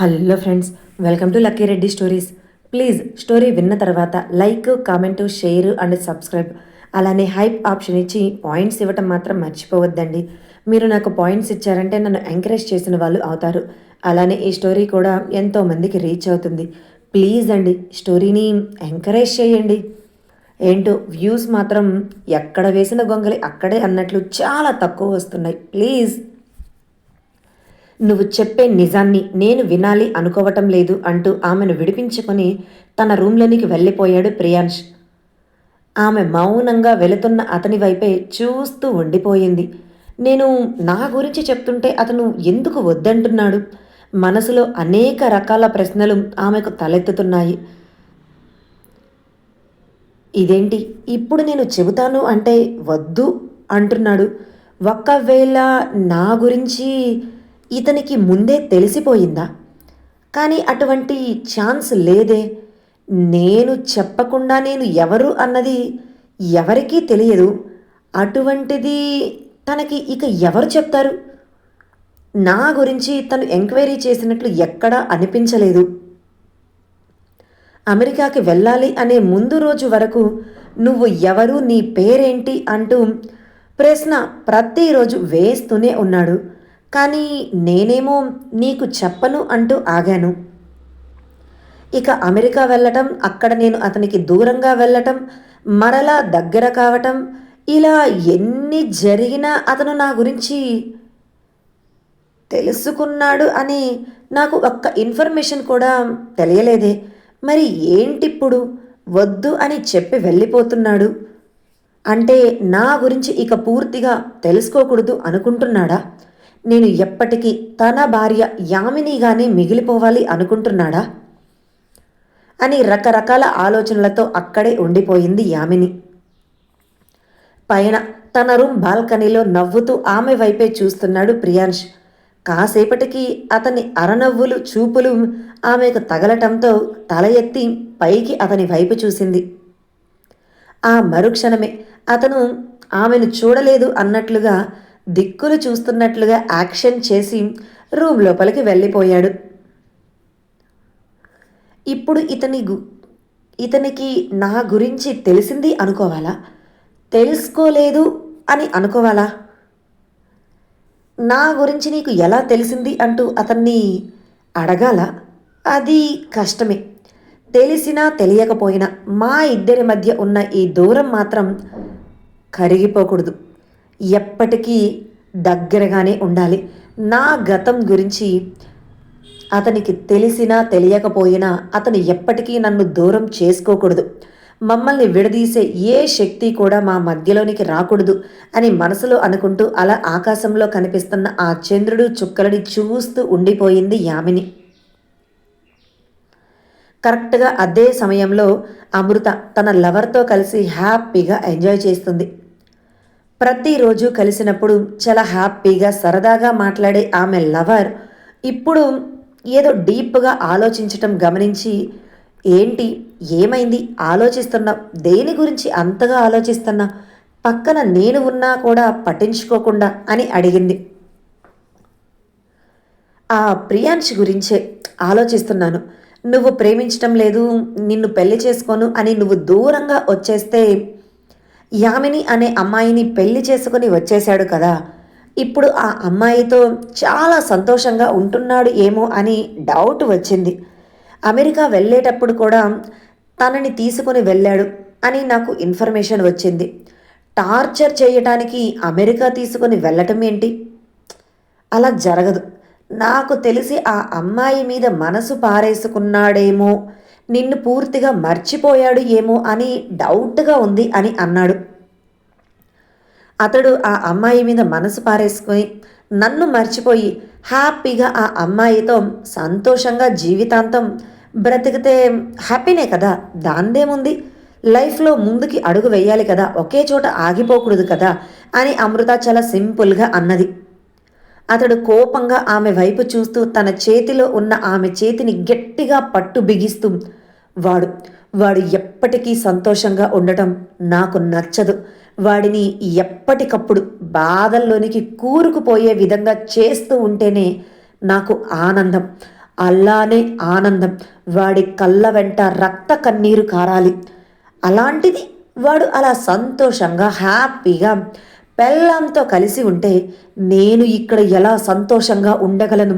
Hello friends welcome to lucky Reddy stories. Please story విన్న తర్వాత like comment share and subscribe. అలానే hype option ఇచ్చి points ఇవ్వటం మాత్రం మర్చిపోవద్దండి. మీరు నాకు పాయింట్స్ ఇచ్చారంటే నన్ను ఎంకరేజ్ చేసిన వాళ్ళు అవుతారు. అలానే ఈ స్టోరీ కూడా ఎంతో మందికి రీచ్ అవుతుంది. ప్లీజ్ అండి స్టోరీని ఎంకరేజ్ చేయండి. ఏంటో వ్యూస్ మాత్రం ఎక్కడ వేసిన గొంగలి అక్కడే అన్నట్లు చాలా తక్కువ వస్తున్నాయి. ప్లీజ్. నువ్వు చెప్పే నిజాన్ని నేను వినాలి అనుకోవటం లేదు అంటూ ఆమెను విడిపించుకొని తన రూమ్లోనికి వెళ్ళిపోయాడు ప్రియాంష్ ఆమె మౌనంగా వెళుతున్న అతని వైపే చూస్తూ ఉండిపోయింది. నేను నా గురించి చెప్తుంటే అతను ఎందుకు వద్దంటున్నాడు? మనసులో అనేక రకాల ప్రశ్నలు ఆమెకు తలెత్తుతున్నాయి. ఇదేంటి? ఇప్పుడు నేను చెబుతాను అంటే వద్దు అంటున్నాడు. ఒకవేళ నా గురించి ఇతనికి ముందే తెలిసిపోయిందా? కానీ అటువంటి ఛాన్స్ లేదే. నేను చెప్పకుండా నేను ఎవరు అన్నది ఎవరికీ తెలియదు. అటువంటిది తనకి ఇక ఎవరు చెప్తారు? నా గురించి తను ఎంక్వైరీ చేసినట్లు ఎక్కడా అనిపించలేదు. అమెరికాకి వెళ్ళాలి అనే ముందు రోజు వరకు నువ్వు ఎవరు నీ పేరేంటి అంటూ ప్రశ్న ప్రతిరోజు వేస్తూనే ఉన్నాడు. కానీ నేనేమో నీకు చెప్పను అంటూ ఆగాను. ఇక అమెరికా వెళ్ళటం అక్కడ నేను అతనికి దూరంగా వెళ్ళటం మరలా దగ్గర కావటం ఇలా ఎన్ని జరిగినా అతను నా గురించి తెలుసుకున్నాడు అని నాకు ఒక్క ఇన్ఫర్మేషన్ కూడా తెలియలేదే. మరి ఏంటిప్పుడు? వద్దు అని చెప్పి వెళ్ళిపోతున్నాడు. అంటే నా గురించి ఇక పూర్తిగా తెలుసుకోకూడదు అనుకుంటున్నాడా? నేను ఎప్పటికీ తన భార్య యామినిగానే మిగిలిపోవాలి అనుకుంటున్నాడా? అని రకరకాల ఆలోచనలతో అక్కడే ఉండిపోయింది యామిని. పైన తన రూమ్ బాల్కనీలో నవ్వుతూ ఆమె వైపే చూస్తున్నాడు ప్రియాంష్ కాసేపటికి అతని అరనవ్వులు చూపులు ఆమెకు తగలటంతో తల ఎత్తి పైకి అతని వైపు చూసింది. ఆ మరుక్షణమే అతను ఆమెను చూడలేదు అన్నట్లుగా దిక్కులు చూస్తున్నట్లుగా యాక్షన్ చేసి రూమ్ లోపలికి వెళ్ళిపోయాడు. ఇప్పుడు ఇతని గు ఇతనికి నా గురించి తెలిసింది అనుకోవాలా? తెలుసుకోలేదు అని అనుకోవాలా? నా గురించి నీకు ఎలా తెలిసింది అంటూ అతన్ని అడగాల? అది కష్టమే. తెలిసినా తెలియకపోయినా మా ఇద్దరి మధ్య ఉన్న ఈ దూరం మాత్రం కరిగిపోకూడదు. ఎప్పటికీ దగ్గరగానే ఉండాలి. నా గతం గురించి అతనికి తెలిసినా తెలియకపోయినా అతను ఎప్పటికీ నన్ను దూరం చేసుకోకూడదు. మమ్మల్ని విడదీసే ఏ శక్తి కూడా మా మధ్యలోనికి రాకూడదు అని మనసులో అనుకుంటూ అలా ఆకాశంలో కనిపిస్తున్న ఆ చంద్రుడు చుక్కలని చూస్తూ ఉండిపోయింది యామిని. కరెక్ట్గా అదే సమయంలో అమృత తన లవర్తో కలిసి హ్యాపీగా ఎంజాయ్ చేస్తుంది. ప్రతిరోజు కలిసినప్పుడు చాలా హ్యాపీగా సరదాగా మాట్లాడే ఆమె లవర్ ఇప్పుడు ఏదో డీప్గా ఆలోచించటం గమనించి ఏంటి ఏమైంది? ఆలోచిస్తున్నా దేని గురించి అంతగా ఆలోచిస్తున్నా? పక్కన నేను ఉన్నా కూడా పట్టించుకోకుండా అని అడిగింది. ఆ ప్రియాంష్ గురించే ఆలోచిస్తున్నాను. నువ్వు ప్రేమించటం లేదు నిన్ను పెళ్ళి చేసుకోను అని నువ్వు దూరంగా వచ్చేస్తే యామిని అనే అమ్మాయిని పెళ్ళి చేసుకుని వచ్చేశాడు కదా. ఇప్పుడు ఆ అమ్మాయితో చాలా సంతోషంగా ఉంటున్నాడు ఏమో అని డౌట్ వచ్చింది. అమెరికా వెళ్ళేటప్పుడు కూడా తనని తీసుకుని వెళ్ళాడు అని నాకు ఇన్ఫర్మేషన్ వచ్చింది. టార్చర్ చేయటానికి అమెరికా తీసుకుని వెళ్ళటం ఏంటి? అలా జరగదు. నాకు తెలిసి ఆ అమ్మాయి మీద మనసు పారేసుకున్నాడేమో నిన్ను పూర్తిగా మర్చిపోయాడు ఏమో అని డౌట్గా ఉంది అని అన్నాడు. అతడు ఆ అమ్మాయి మీద మనసు పారేసుకొని నన్ను మర్చిపోయి హ్యాపీగా ఆ అమ్మాయితో సంతోషంగా జీవితాంతం బ్రతికితే హ్యాపీనే కదా దాందేముంది? లైఫ్లో ముందుకి అడుగు వేయాలి కదా ఒకే చోట ఆగిపోకూడదు కదా అని అమృత చాలా సింపుల్గా అన్నది. అతడు కోపంగా ఆమె వైపు చూస్తూ తన చేతిలో ఉన్న ఆమె చేతిని గట్టిగా పట్టు బిగిస్తూ వాడు వాడు ఎప్పటికీ సంతోషంగా ఉండటం నాకు నచ్చదు. వాడిని ఎప్పటికప్పుడు బాధల్లోనికి కూరుకుపోయే విధంగా చేస్తూ ఉంటేనే నాకు ఆనందం. అలానే ఆనందం. వాడి కళ్ళ వెంట రక్త కన్నీరు కారాలి. అలాంటిది వాడు అలా సంతోషంగా హ్యాపీగా పెళ్ళాంతో కలిసి ఉంటే నేను ఇక్కడ ఎలా సంతోషంగా ఉండగలను?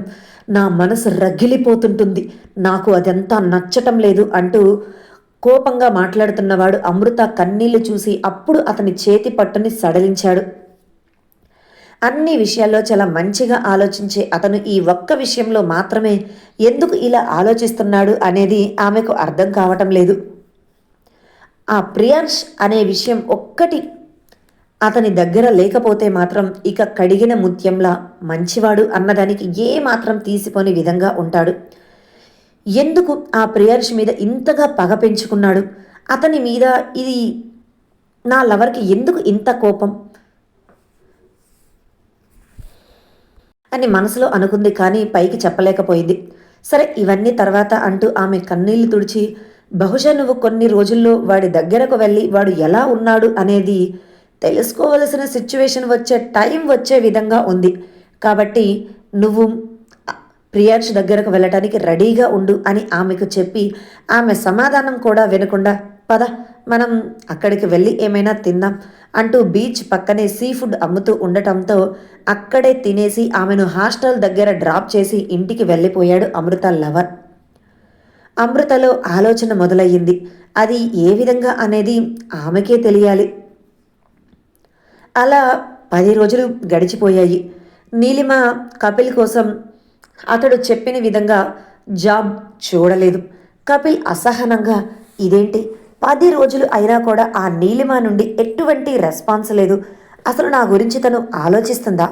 నా మనసు రగిలిపోతుంటుంది. నాకు అదంతా నచ్చటం లేదు అంటూ కోపంగా మాట్లాడుతున్నవాడు అమృత కన్నీళ్ళు చూసి అప్పుడు అతని చేతి పట్టుని సడలించాడు. అన్ని విషయాల్లో చాలా మంచిగా ఆలోచించే అతను ఈ ఒక్క విషయంలో మాత్రమే ఎందుకు ఇలా ఆలోచిస్తున్నాడు అనేది ఆమెకు అర్థం కావటం లేదు. ఆ ప్రియాంష్ అనే విషయం ఒక్కటి అతని దగ్గర లేకపోతే మాత్రం ఇక కడిగిన ముత్యంలా మంచివాడు అన్నదానికి ఏ మాత్రం తీసిపోని విధంగా ఉంటాడు. ఎందుకు ఆ ప్రియాంష్ మీద ఇంతగా పగ పెంచుకున్నాడు? అతని మీద ఇది నా లవర్కి ఎందుకు ఇంత కోపం? అని మనసులో అనుకుంది కానీ పైకి చెప్పలేకపోయింది. సరే ఇవన్నీ తర్వాత అంటూ ఆమె కన్నీళ్ళు తుడిచి బహుశా నువ్వు కొన్ని రోజుల్లో వాడి దగ్గరకు వెళ్ళి వాడు ఎలా ఉన్నాడు అనేది తెలుసుకోవలసిన సిచ్యువేషన్ వచ్చే టైం వచ్చే విధంగా ఉంది. కాబట్టి నువ్వు ప్రియాక్ష దగ్గరకు వెళ్ళటానికి రెడీగా ఉండు అని ఆమెకు చెప్పి ఆమె సమాధానం కూడా వినకుండా పద మనం అక్కడికి వెళ్ళి ఏమైనా తిందాం అంటూ బీచ్ పక్కనే సీ ఫుడ్ అమ్ముతూ ఉండటంతో అక్కడే తినేసి ఆమెను హాస్టల్ దగ్గర డ్రాప్ చేసి ఇంటికి వెళ్ళిపోయాడు అమృత లవర్. అమృతలో ఆలోచన మొదలయ్యింది. అది ఏ విధంగా అనేది ఆమెకే తెలియాలి. అలా పది రోజులు గడిచిపోయాయి. నీలిమ కపిల్ కోసం అతడు చెప్పిన విధంగా జాబ్ చూడలేదు. కపిల్ అసహనంగా ఇదేంటి? పది రోజులు అయినా కూడా ఆ నీలిమ నుండి ఎటువంటి రెస్పాన్స్ లేదు. అసలు నా గురించి తను ఆలోచిస్తుందా?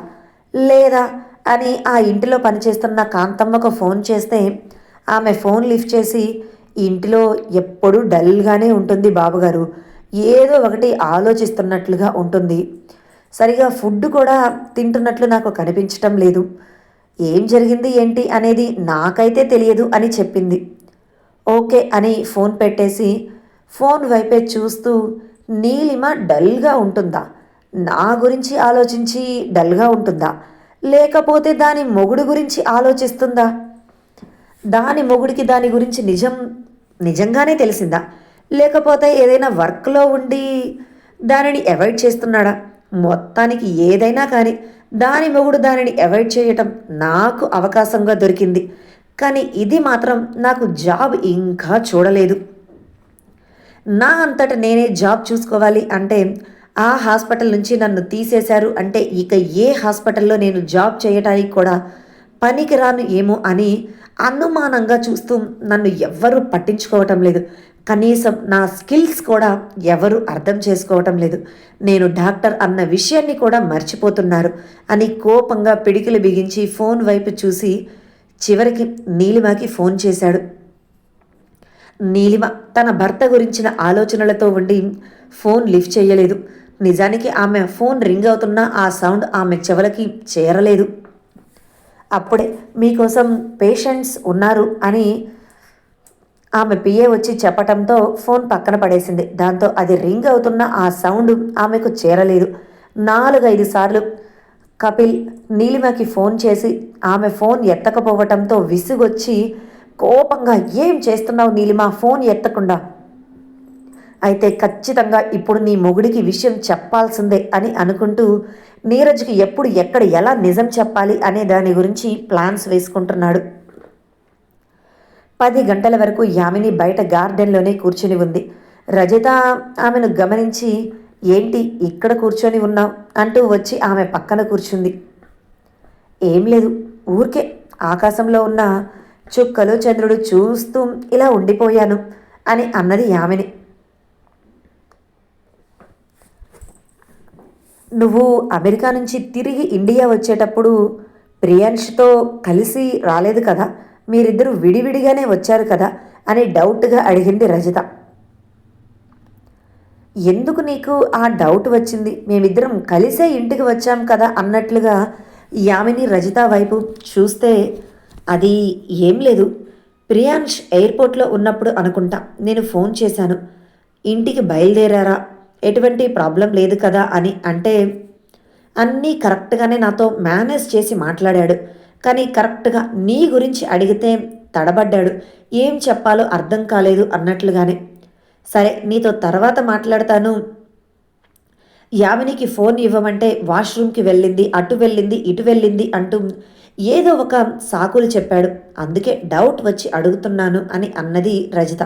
లేదా? అని ఆ ఇంటిలో పనిచేస్తున్న కాంతమ్మకు ఫోన్ చేస్తే ఆమె ఫోన్ లిఫ్ట్ చేసి ఇంటిలో ఎప్పుడూ డల్గానే ఉంటుంది బాబుగారు. ఏదో ఒకటి ఆలోచిస్తున్నట్లుగా ఉంటుంది. సరిగా ఫుడ్ కూడా తింటున్నట్లు నాకు కనిపించటం లేదు. ఏం జరిగింది ఏంటి అనేది నాకైతే తెలియదు అని చెప్పింది. ఓకే అని ఫోన్ పెట్టేసి ఫోన్ వైపే చూస్తూ నీలిమ డల్గా ఉంటుందా? నా గురించి ఆలోచించి డల్గా ఉంటుందా? లేకపోతే దాని మొగుడు గురించి ఆలోచిస్తుందా? దాని మొగుడికి దాని గురించి నిజం నిజంగానే తెలిసిందా? లేకపోతే ఏదైనా వర్క్లో ఉండి దానిని అవాయిడ్ చేస్తున్నాడా? మొత్తానికి ఏదైనా కానీ దాని మొగుడు దానిని అవాయిడ్ చేయటం నాకు అవకాశంగా దొరికింది. కానీ ఇది మాత్రం నాకు జాబ్ ఇంకా చూడలేదు. నా అంతట నేనే జాబ్ చూసుకోవాలి అంటే ఆ హాస్పిటల్ నుంచి నన్ను తీసేశారు అంటే ఇక ఏ హాస్పిటల్లో నేను జాబ్ చేయటానికి కూడా పనికిరాను ఏమో అని అనుమానంగా చూస్తూ నన్ను ఎవ్వరూ పట్టించుకోవటం లేదు. కనీసం నా స్కిల్స్ కూడా ఎవరు అర్థం చేసుకోవటం లేదు. నేను డాక్టర్ అన్న విషయాన్ని కూడా మర్చిపోతున్నారు. అని కోపంగా పిడికిలు బిగించి ఫోన్ వైపు చూసి చివరికి నీలిమకి ఫోన్ చేశాడు. నీలిమ తన భర్త గురించిన ఆలోచనలతో ఉండి ఫోన్ లిఫ్ట్ చేయలేదు. నిజానికి ఆమె ఫోన్ రింగ్ అవుతున్న ఆ సౌండ్ ఆమె చెవులకి చేరలేదు. అప్పుడే మీకోసం పేషెంట్స్ ఉన్నారు అని ఆమె పిఏ వచ్చి చెప్పటంతో ఫోన్ పక్కన పడేసింది. దాంతో అది రింగ్ అవుతున్న ఆ సౌండ్ ఆమెకు చేరలేదు. నాలుగైదు సార్లు కపిల్ నీలిమకి ఫోన్ చేసి ఆమె ఫోన్ ఎత్తకపోవటంతో విసుగొచ్చి కోపంగా ఏం చేస్తున్నావు నీలిమ? ఫోన్ ఎత్తకుండా. అయితే ఖచ్చితంగా ఇప్పుడు నీ మొగుడికి విషయం చెప్పాల్సిందే అని అనుకుంటూ నీరజ్కి ఎప్పుడు ఎక్కడ ఎలా నిజం చెప్పాలి అనే దాని గురించి ప్లాన్స్ వేసుకుంటున్నాడు. పది గంటల వరకు యామిని బయట గార్డెన్లోనే కూర్చుని ఉంది. రజిత ఆమెను గమనించి ఏంటి ఇక్కడ కూర్చొని ఉన్నావు? అంటూ వచ్చి ఆమె పక్కన కూర్చుంది. ఏం లేదు ఊరికే ఆకాశంలో ఉన్న చుక్కలు చంద్రుడు చూస్తూ ఇలా ఉండిపోయాను అని అన్నది యామిని. నువ్వు అమెరికా నుంచి తిరిగి ఇండియా వచ్చేటప్పుడు ప్రియాంష్తో కలిసి రాలేదు కదా? మీరిద్దరూ విడివిడిగానే వచ్చారు కదా అని డౌట్గా అడిగింది రజిత. ఎందుకు నీకు ఆ డౌట్ వచ్చింది? మేమిద్దరం కలిసే ఇంటికి వచ్చాం కదా అన్నట్లుగా యామిని రజిత వైపు చూస్తే అది ఏం లేదు. ప్రియాంష్ ఎయిర్పోర్ట్లో ఉన్నప్పుడు అనుకుంటా నేను ఫోన్ చేశాను. ఇంటికి బయలుదేరారా? ఎటువంటి ప్రాబ్లం లేదు కదా అని అంటే అన్నీ కరెక్ట్గానే నాతో మేనేజ్ చేసి మాట్లాడాడు. కానీ కరెక్ట్గా నీ గురించి అడిగితే తడబడ్డాడు. ఏం చెప్పాలో అర్థం కాలేదు అన్నట్లుగానే. సరే నీతో తర్వాత మాట్లాడతాను. యామినికి ఫోన్ ఇవ్వమంటే వాష్రూమ్కి వెళ్ళింది అటు వెళ్ళింది ఇటు వెళ్ళింది అంటూ ఏదో ఒక సాకులు చెప్పాడు. అందుకే డౌట్ వచ్చి అడుగుతున్నాను అని అన్నది రజిత.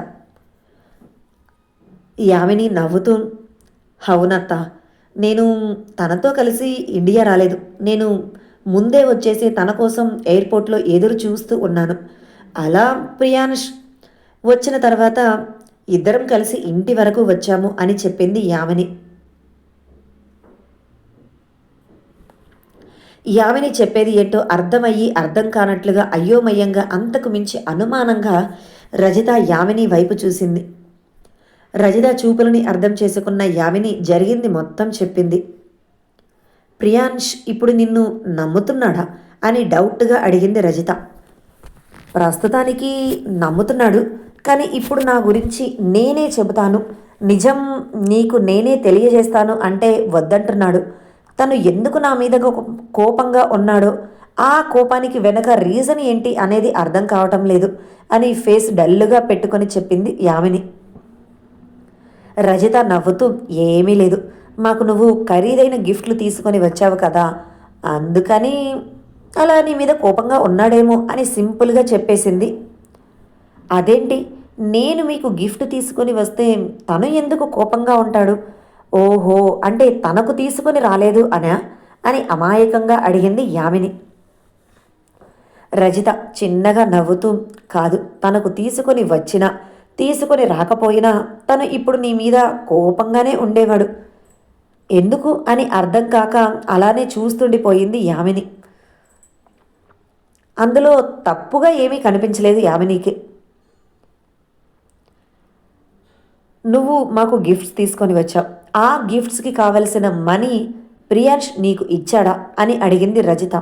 యామిని నవ్వుతూ అవునత్త నేను తనతో కలిసి ఇండియా రాలేదు. నేను ముందే వచ్చేసి తన కోసం ఎయిర్పోర్ట్లో ఎదురు చూస్తూ ఉన్నాను. అలా ప్రియాన్ష్ వచ్చిన తర్వాత ఇద్దరం కలిసి ఇంటి వరకు వచ్చాము అని చెప్పింది యామిని. యామిని చెప్పేది ఏంటో అర్థమయ్యి అర్థం కానట్లుగా అయోమయంగా అంతకు మించి అనుమానంగా రజిత యామిని వైపు చూసింది. రజిత చూపులని అర్థం చేసుకున్న యామిని జరిగింది మొత్తం చెప్పింది. ప్రియాంష్ ఇప్పుడు నిన్ను నమ్ముతున్నాడా? అని డౌట్గా అడిగింది రజిత. ప్రస్తుతానికి నమ్ముతున్నాడు కానీ ఇప్పుడు నా గురించి నేనే చెబుతాను. నిజం నీకు నేనే తెలియజేస్తాను అంటే వద్దంటున్నాడు. తను ఎందుకు నా మీద కోపంగా ఉన్నాడో ఆ కోపానికి వెనక రీజన్ ఏంటి అనేది అర్థం కావటం లేదు అని ఫేస్ డల్లుగా పెట్టుకొని చెప్పింది యామిని. రజిత నవ్వుతూ ఏమీ లేదు. మాకు నువ్వు ఖరీదైన గిఫ్ట్లు తీసుకొని వచ్చావు కదా అందుకని అలా నీ మీద కోపంగా ఉన్నాడేమో అని సింపుల్గా చెప్పేసింది. అదేంటి? నేను మీకు గిఫ్ట్ తీసుకొని వస్తే తను ఎందుకు కోపంగా ఉంటాడు? ఓహో అంటే తనకు తీసుకొని రాలేదు అనా? అని అమాయకంగా అడిగింది యామిని. రజిత చిన్నగా నవ్వుతూ కాదు తనకు తీసుకొని వచ్చినా తీసుకొని రాకపోయినా తను ఇప్పుడు నీ మీద కోపంగానే ఉండేవాడు. ఎందుకు అని అర్థం కాక అలానే చూస్తుండిపోయింది యామిని. అందులో తప్పుగా ఏమీ కనిపించలేదు యామినికి. నువ్వు మాకు గిఫ్ట్స్ తీసుకొని వచ్చావు. ఆ గిఫ్ట్స్కి కావలసిన మనీ ప్రియాంష్ నీకు ఇచ్చాడా అని అడిగింది రజిత.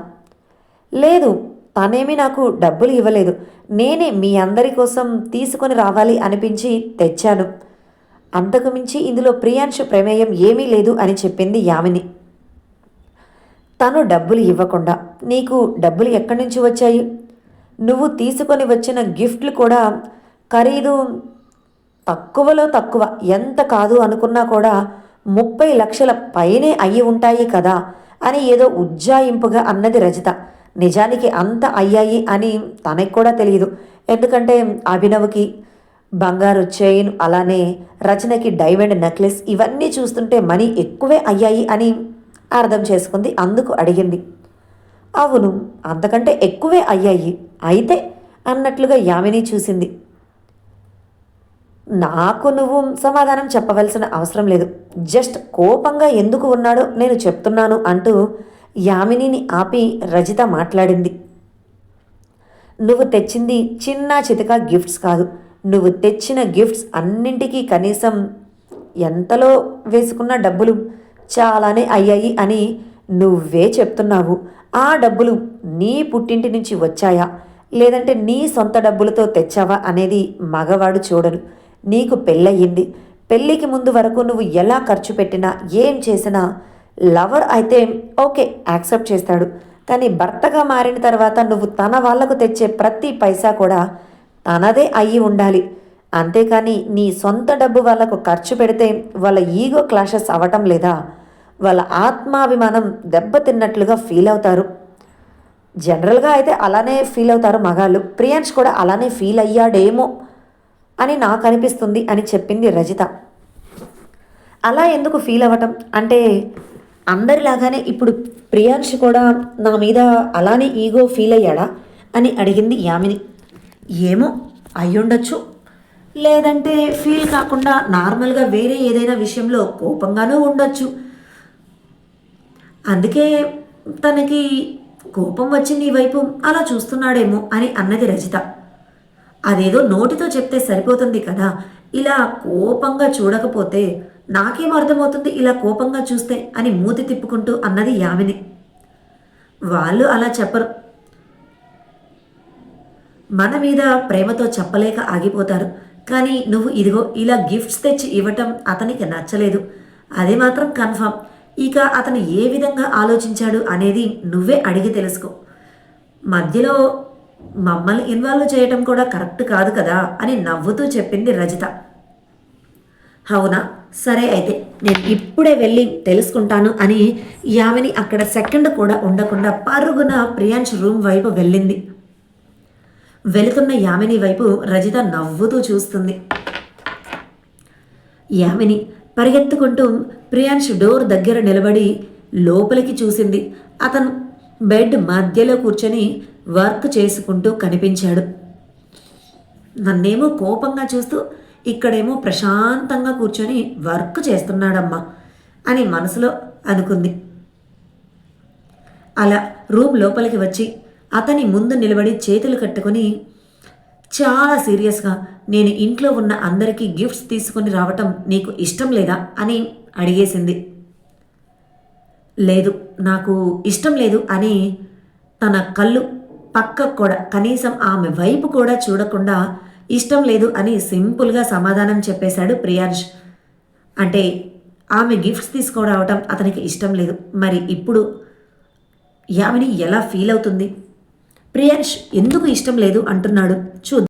లేదు తనేమీ నాకు డబ్బులు ఇవ్వలేదు. నేనే మీ అందరి కోసం తీసుకొని రావాలి అనిపించి తెచ్చాను. అంతకుమించి ఇందులో ప్రియాంశ ప్రమేయం ఏమీ లేదు అని చెప్పింది యామిని. తను డబ్బులు ఇవ్వకుండా నీకు డబ్బులు ఎక్కడి నుంచి వచ్చాయి? నువ్వు తీసుకొని వచ్చిన గిఫ్ట్లు కూడా ఖరీదు తక్కువలో తక్కువ. ఎంత కాదు అనుకున్నా కూడా ముప్పై లక్షల పైనే అయ్యి ఉంటాయి కదా అని ఏదో ఉజ్జాయింపుగా అన్నది రజిత. నిజానికి అంత అయ్యాయి అని తనకు కూడా తెలియదు. ఎందుకంటే అభినవ్కి బంగారు చైన్ అలానే రచనకి డైమండ్ నెక్లెస్ ఇవన్నీ చూస్తుంటే మనీ ఎక్కువే అయ్యాయి అని అర్థం చేసుకుంది అందుకు అడిగింది. అవును అంతకంటే ఎక్కువే అయ్యాయి అయితే అన్నట్లుగా యామిని చూసింది. నాకు నువ్వు సమాధానం చెప్పవలసిన అవసరం లేదు. జస్ట్ కోపంగా ఎందుకు ఉన్నాడో నేను చెప్తున్నాను అంటూ యామినిని ఆపి రజిత మాట్లాడింది. నువ్వు తెచ్చింది చిన్న చితక గిఫ్ట్స్ కాదు. నువ్వు తెచ్చిన గిఫ్ట్స్ అన్నింటికీ కనీసం ఎంతలో వేసుకున్న డబ్బులు చాలానే అయ్యాయి అని నువ్వే చెప్తున్నావు. ఆ డబ్బులు నీ పుట్టింటి నుంచి వచ్చాయా? లేదంటే నీ సొంత డబ్బులతో తెచ్చావా అనేది మగవాడు చూడను నీకు పెళ్ళయింది. పెళ్ళికి ముందు వరకు నువ్వు ఎలా ఖర్చు పెట్టినా ఏం చేసినా లవర్ అయితే ఓకే యాక్సెప్ట్ చేస్తాడు. కానీ భర్తగా మారిన తర్వాత నువ్వు తన వాళ్ళకు తెచ్చే ప్రతి పైసా కూడా తనదే అయ్యి ఉండాలి. అంతేకాని నీ సొంత డబ్బు వాళ్ళకు ఖర్చు పెడితే వాళ్ళ ఈగో క్లాషెస్ అవ్వటం లేదా? వాళ్ళ ఆత్మాభిమానం దెబ్బతిన్నట్లుగా ఫీల్ అవుతారు. జనరల్గా అయితే అలానే ఫీల్ అవుతారు మగాళ్ళు. ప్రియాంష్ కూడా అలానే ఫీల్ అయ్యాడేమో అని నాకు అనిపిస్తుంది అని చెప్పింది రజిత. అలా ఎందుకు ఫీల్ అవ్వటం? అంటే అందరిలాగానే ఇప్పుడు ప్రియాంష్ కూడా నా మీద అలానే ఈగో ఫీల్ అయ్యాడా అని అడిగింది యామిని. ఏమో అయ్యుండొచ్చు. లేదంటే ఫీల్ కాకుండా నార్మల్గా వేరే ఏదైనా విషయంలో కోపంగానూ ఉండొచ్చు. అందుకే తనకి కోపం వచ్చి నీ వైపు అలా చూస్తున్నాడేమో అని అన్నది రజిత. అదేదో నోటితో చెప్తే సరిపోతుంది కదా ఇలా కోపంగా చూడకపోతే నాకేం అర్థమవుతుంది ఇలా కోపంగా చూస్తే అని మూతి తిప్పుకుంటూ అన్నది యామిని. వాళ్ళు అలా చెప్పరు. మన మీద ప్రేమతో చెప్పలేక ఆగిపోతారు. కానీ నువ్వు ఇదిగో ఇలా గిఫ్ట్స్ తెచ్చి ఇవ్వటం అతనికి నచ్చలేదు. అది మాత్రం కన్ఫర్మ్ ఇక అతను ఏ విధంగా ఆలోచించాడు అనేది నువ్వే అడిగి తెలుసుకో. మధ్యలో మమ్మల్ని ఇన్వాల్వ్ చేయటం కూడా కరెక్ట్ కాదు కదా అని నవ్వుతూ చెప్పింది రజిత. అవునా? సరే అయితే నేను ఇప్పుడే వెళ్ళి తెలుసుకుంటాను అని యామిని అక్కడ సెకండ్ కూడా ఉండకుండా పరుగున ప్రియాంష్ రూమ్ వైపు వెళ్ళింది. వెళుతున్న యామిని వైపు రజిత నవ్వుతూ చూస్తుంది. యామిని పరిగెత్తుకుంటూ ప్రియాంష్ డోర్ దగ్గర నిలబడి లోపలికి చూసింది. అతను బెడ్ మధ్యలో కూర్చొని వర్క్ చేసుకుంటూ కనిపించాడు. నన్నేమో కోపంగా చూస్తూ ఇక్కడేమో ప్రశాంతంగా కూర్చొని వర్క్ చేస్తున్నాడమ్మా అని మనసులో అనుకుంది. అలా రూమ్ లోపలికి వచ్చి అతని ముందు నిలబడి చేతులు కట్టుకొని చాలా సీరియస్గా నేను ఇంట్లో ఉన్న అందరికీ గిఫ్ట్స్ తీసుకొని రావటం నీకు ఇష్టం లేదా? అని అడిగేసింది. లేదు నాకు ఇష్టం లేదు అని తన కళ్ళు పక్క కూడా కనీసం ఆమె వైపు కూడా చూడకుండా ఇష్టం లేదు అని సింపుల్గా సమాధానం చెప్పేశాడు ప్రియాంష్. అంటే ఆమె గిఫ్ట్స్ తీసుకురావటం అతనికి ఇష్టం లేదు. మరి ఇప్పుడు యామిని ఎలా ఫీల్ అవుతుంది? ప్రియాంష్ ఎందుకు ఇష్టం లేదు? అంటున్నాడు. చూద్దాం.